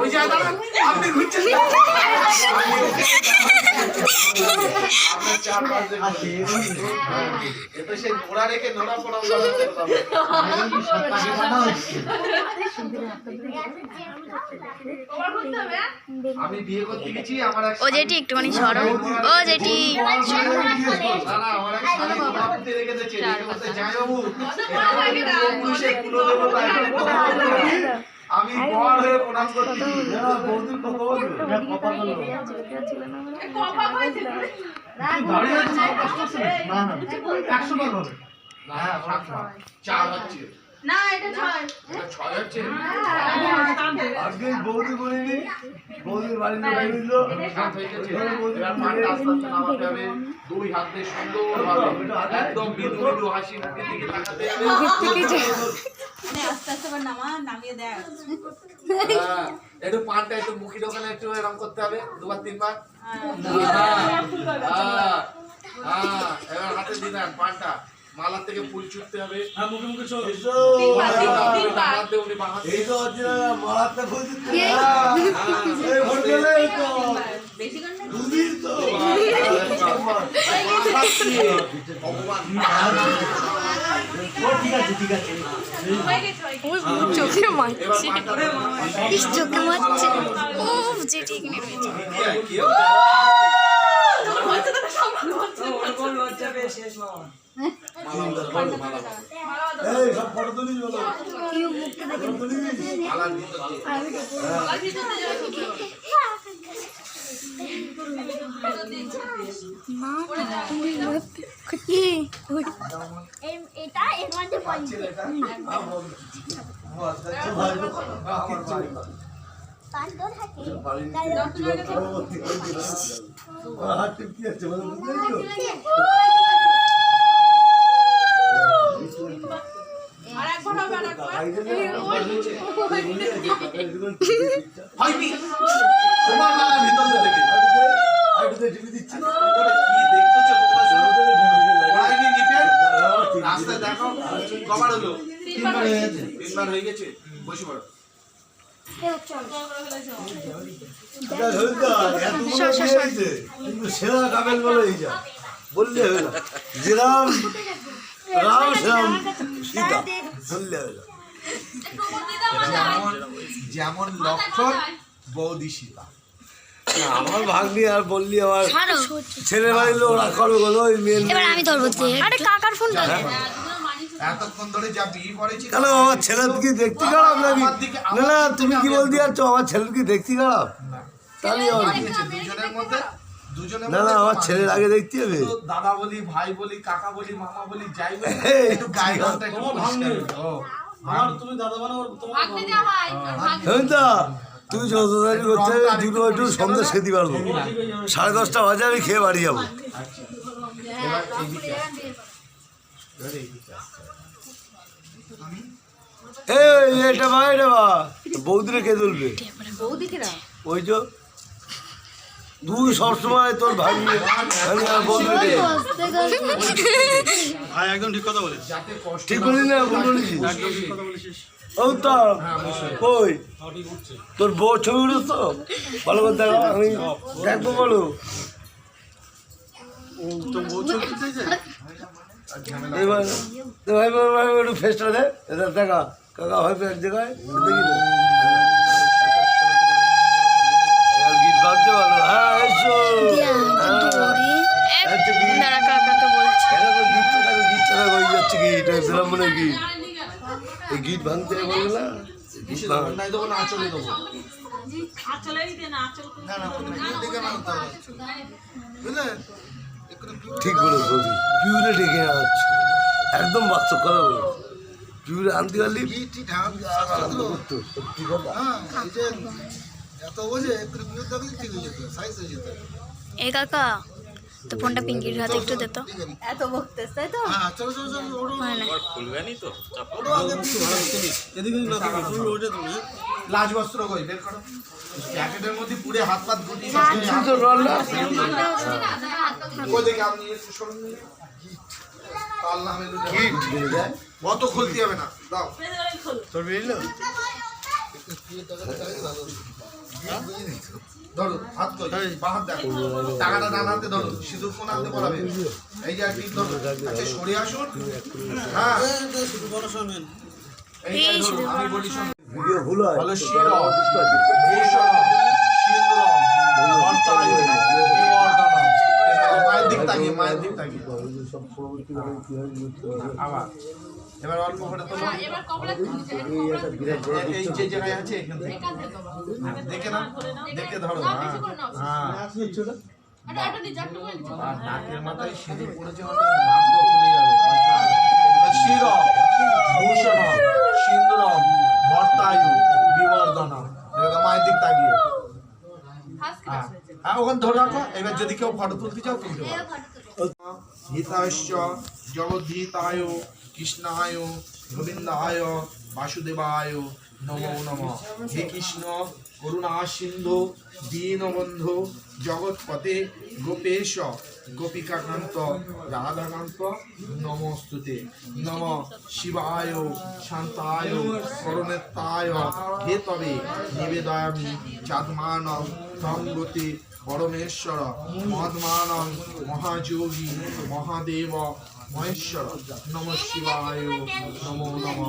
ওই দাঁড়ান, আপনি ঘুরছেন? ও জেঠি একটুখানি সরো। ও পুঁতে রেখে না এটা ছয় ছয় হচ্ছে আজকে বৌদি বলিনি বৌদির বাড়ি নিল সাত গেছে এবার পানটা আস্তে আস্তে নামাতে হবে দুই হাত দিয়ে সুন্দরভাবে একদম মৃদু হাসি মুখের দিকে তাকাতে। হবে আস্তে আস্তে এবার নামা নামিয়ে দেখ হ্যাঁ, একটু পানটা একটু মুখি দোকানে একটু এরকম করতে হবে দুবার তিনবার। হ্যাঁ, হ্যাঁ, হ্যাঁ, এবার হাতে দিবেন পানটা। মালার থেকে ফুল ছুটতে হবে। দিয়ে দিয়ে। এই। তো হ্যাঁ, এই চোখে মারছে ইস চোখে মারছে ও জেঠি। না তুমি কি এটা এর মধ্যে থাকে রাস্তায় দেখো কবার হলো। তিনবার হয়ে গেছে হয়ে বললে যেরাম রাম সীতা বললে যেমন যেমন লক্ষণ বৌদি সীতা। না, আমার ভাগ্নি আর বললি আমার ছেলের বাড়ির লোক রাগ করবে বলো ওই মেয়ের এবার আমি ধরবো আরে কাকার দে। এতক্ষণ ধরে কেন আমার ছেলে কি দেখতে খারাপ নাকি? না না তুমি কি বলতে যাচ্ছ? আমার ছেলে কি দেখতে খারাপ। তাহলে না না আমার। ছেলের আগে দেখতে হবে দাদা বলি ভাই বলি কাকা বলি মামা বলি যাই বলি একটু গায়ে একটু করো। ও, হেমন্তা তুই যতদারি করতে দুটো একটু সন্ধ্যা সেদি পারব সাড়ে দশটা বাজে আমি খেয়ে বাড়ি যাব। এই এটা বা এটা বা বৌদিরে কে তুলবে? ওই তো তুই সবসময় তোর ভাই ভাই আর বৌদিরে কে? যাতে কষ্ট ঠিক বলি না ভুল বলেছিস। ওই তোর বউ ছবি উঠেছ? তো ভালো করে দেখো আমি দেখব বলো। এবার ভাই ভাই ভাই একটু ফেসটা দে দেখা। কাকা ভাই এক জায়গায় দেখি তো এবার গীত বাজছে ভালো হ্যাঁ এসো হ্যাঁ, আচ্ছা, গীত। দাঁড়া কাকাকে বলছি এটা তো গীতটা দেখো গীতটা দেখো এই যাচ্ছে গীত এটা ব্রাহ্মণের গীত এই গীত ভাঙতে বলবে না কিসে দেবো? নাই দেবো না আঁচলে দেবো আচলেই দে না আচল না না দিকে না? বুঝলে? ঠিক বলে পিউরে ডেকে একদম বাস্তব কথা বলো পিউরে আনতে পারলি করতো এত বোঝে একটু মিনিট দেখলে ঠিক হয়ে যেত সাইজ হয়ে যেত। এ কাকা তো ফোনটা পিঙ্কির হাতে একটু দে তো। এত বকতেছ তাই তো? হ্যাঁ চলো চলো চলো ওঠো হয় না। ওঠো আগে লাজ বস্ত্র কই? বের করো। প্যাকেটের মধ্যে পুরে হাত পাত গুটিয়ে কই দেখে আপনি একটু সরুন দেখি। আল্লাহ হামিদুল্লাহ। অত খুলতে হবে না। দাও। তোর বেরিয়েছিল ধরো হাত কই বাহাত দেখো টাকাটা ডান হাতে ধরো সিঁদুর কোন হাতে পড়াবে এই যে টিপ ধরো আচ্ছা সরে আসুন হ্যাঁ ভিডিও ভুল হয় মায়ের দিক তাকিয়ে মায়ের দিক তাকিয়ে সব পরবর্তীকালে কি হয় আবার এবার অল্প করে তুলছে এই একটা বিরাট বড় এই যে জায়গায় আছে এখান থেকে দেখে না দেখে ধরো হ্যাঁ হ্যাঁ নাকের মাথায় সিঁদুর পড়েছে মানে নাক তো খুলে যাবে ভূষণ সিন্দুরম বর্তায়ু বিবর্ধন এটা মায়ের দিক তাকিয়ে হাস হ্যাঁ হ্যাঁ ওখানে ধরে রাখো এবার যদি কেউ ফটো তুলতে চাও তুলতে পারো হিতাশ্চ জগদ্ধিতায় কৃষ্ণায় গোবিন্দায় বাসুদেবায় নমো নম। হে কৃষ্ণ করুণা সিন্ধু, দীনবন্ধু জগৎপতে গোপেশ, গোপিকাকান্ত, রাধাকান্ত, নমস্তুতে। নম শিবায়, শান্তায় করণেত্তায় হে তবে নিবেদয়ামি চাঁদমানম তঙ্গতে পরমেশ্বর, মহাত্মানং, মহাযোগী, মহাদেব, মহেশ্বর। নম শিবায়, নমো নম।